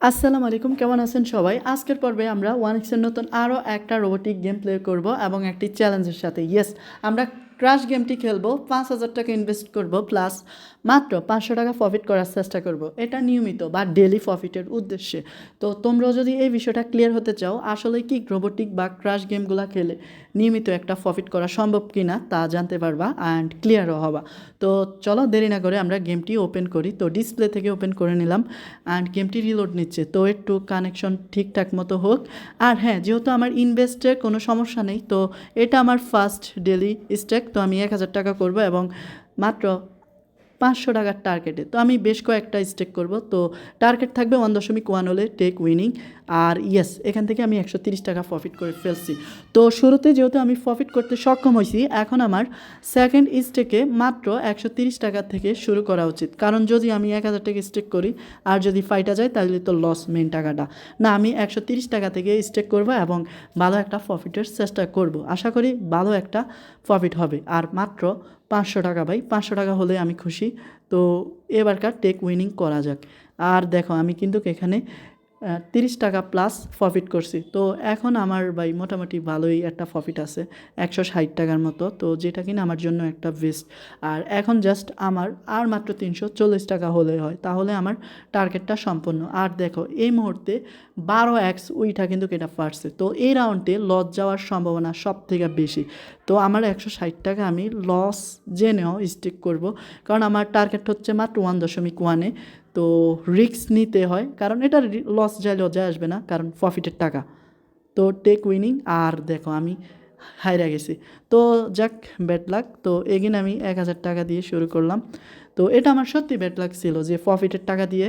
আসসালামু আলাইকুম, কেমন আছেন সবাই? আজকের পর্বে আমরা ওয়ান এক্সের নতুন আরও একটা রোবোটিক গেম প্লে করব এবং একটি চ্যালেঞ্জের সাথে। ইয়েস আমরা ক্রাশ গেমটি খেলব, পাঁচ হাজার টাকা ইনভেস্ট করব প্লাস মাত্র পাঁচশো টাকা প্রফিট করার চেষ্টা করব। এটা নিয়মিত বা ডেলি প্রফিটের উদ্দেশ্যে। তো তোমরাও যদি এই বিষয়টা ক্লিয়ার হতে চাও, আসলে কি রোবোটিক বা ক্রাশ গেমগুলো খেলে নিয়মিত একটা প্রফিট করা সম্ভব কি না তা জানতে পারবা অ্যান্ড ক্লিয়ারও হবা। তো চলো দেরি না করে আমরা গেমটি ওপেন করি। তো ডিসপ্লে থেকে ওপেন করে নিলাম অ্যান্ড গেমটি রিলোড নিচ্ছে। তো একটু কানেকশন ঠিকঠাক মতো হোক। আর হ্যাঁ যেহেতু আমার ইনভেস্টের কোনো সমস্যা নেই, তো এটা আমার ফার্স্ট ডেলি স্টেক তো আমি এক হাজার টাকা করব এবং মাত্র পাঁচশো টাকার টার্গেটে তো আমি বেশ কয়েকটা স্টেক করব। তো টার্গেট থাকবে ওয়ান দশমিক ওয়ান হলে টেক উইনিং আর ইয়েস এখান থেকে আমি একশো তিরিশ টাকা প্রফিট করে ফেলছি। তো শুরুতে যেহেতু আমি প্রফিট করতে সক্ষম হয়েছি, এখন আমার সেকেন্ড স্টেকে মাত্র একশো তিরিশ টাকা থেকে শুরু করা উচিত। কারণ যদি আমি এক হাজার টাকা স্টেক করি আর যদি ফাইটা যায়, তাহলে তো লস মেন টাকাটা। না, আমি একশো তিরিশ টাকা থেকে স্টেক করব এবং ভালো একটা প্রফিটের চেষ্টা করব। আশা করি ভালো একটা প্রফিট হবে। আর মাত্র পাঁচশো টাকা ভাই, পাঁচশো টাকা হলে আমি খুশি। তো এবারকার টেক উইনিং করা যাক। আর দেখো, আমি কিন্তু এখানে তিরিশ টাকা প্লাস প্রফিট করছি। তো এখন আমার ভাই মোটামুটি ভালোই একটা প্রফিট আছে, একশো ষাট টাকার মতো। তো যেটা কিনা আমার জন্য একটা বেস্ট আর এখন জাস্ট আমার আর মাত্র তিনশো চল্লিশ টাকা হলে হয়, তাহলে আমার টার্গেটটা সম্পন্ন আর দেখো, এই মুহূর্তে বারো এক্স উইটা কিন্তু এটা পারছে। তো এই রাউন্ডে লস যাওয়ার সম্ভাবনা সব থেকে বেশি। তো আমার একশো ষাট টাকা আমি লস জেনেও স্টিক করব। কারণ আমার টার্গেট হচ্ছে মাত্র ওয়ান দশমিক ওয়ানে তো রিস্ক নিতে হয়। কারণ এটা লস যায় লজ্জা আসবে না, কারণ প্রফিটের টাকা। তো টেক উইনিং আর দেখো আমি হাইরা গেছি। তো যাক ব্যাড লাক তো এগিন আমি এক হাজার টাকা দিয়ে শুরু করলাম। তো এটা আমার সত্যি ব্যাড লাক ছিল যে প্রফিটের টাকা দিয়ে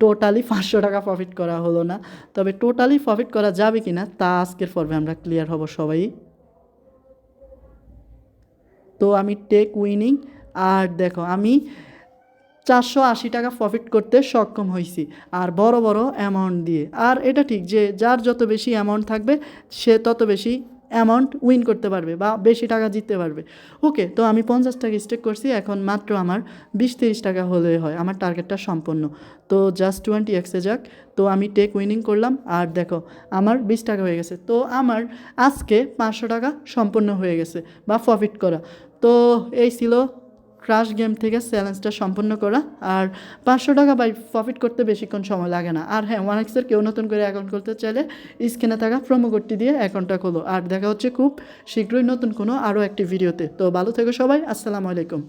টোটালি পাঁচশো টাকা প্রফিট করা হলো না। তবে টোটালি প্রফিট করা যাবে কি না, তা আজকের পর্বে আমরা ক্লিয়ার হব সবাই। তো আমি টেক উইনিং আর দেখো আমি চারশো আশি টাকা প্রফিট করতে সক্ষম হয়েছি আর বড় বড় অ্যামাউন্ট দিয়ে। আর এটা ঠিক যে, যার যত বেশি অ্যামাউন্ট থাকবে, সে তত বেশি অ্যামাউন্ট উইন করতে পারবে বা বেশি টাকা জিততে পারবে। ওকে তো আমি পঞ্চাশ টাকা স্টেক করছি, এখন মাত্র আমার বিশ তিরিশ টাকা হলে হয়, আমার টার্গেটটা সম্পন্ন। তো জাস্ট টোয়েন্টি এক্সে যাক, তো আমি টেক উইনিং করলাম, আর দেখো, আমার বিশ টাকা হয়ে গেছে। তো আমার আজকে পাঁচশো টাকা সম্পন্ন হয়ে গেছে, বা প্রফিট করা। তো এই ছিল ক্রাশ গেম থেকে চ্যালেঞ্জটা সম্পন্ন করা। আর পাঁচশো টাকা বাই প্রফিট করতে বেশিক্ষণ সময় লাগে না। আর হ্যাঁ ওয়ান এক্সের কেউ নতুন করে অ্যাকাউন্ট করতে চাইলে স্ক্রিনে থাকা প্রোমো কোডটি দিয়ে অ্যাকাউন্টটা খোলো। আর দেখা হচ্ছে খুব শীঘ্রই নতুন কোনো আরও একটি ভিডিওতে তো ভালো থেকো সবাই, আসসালামু আলাইকুম।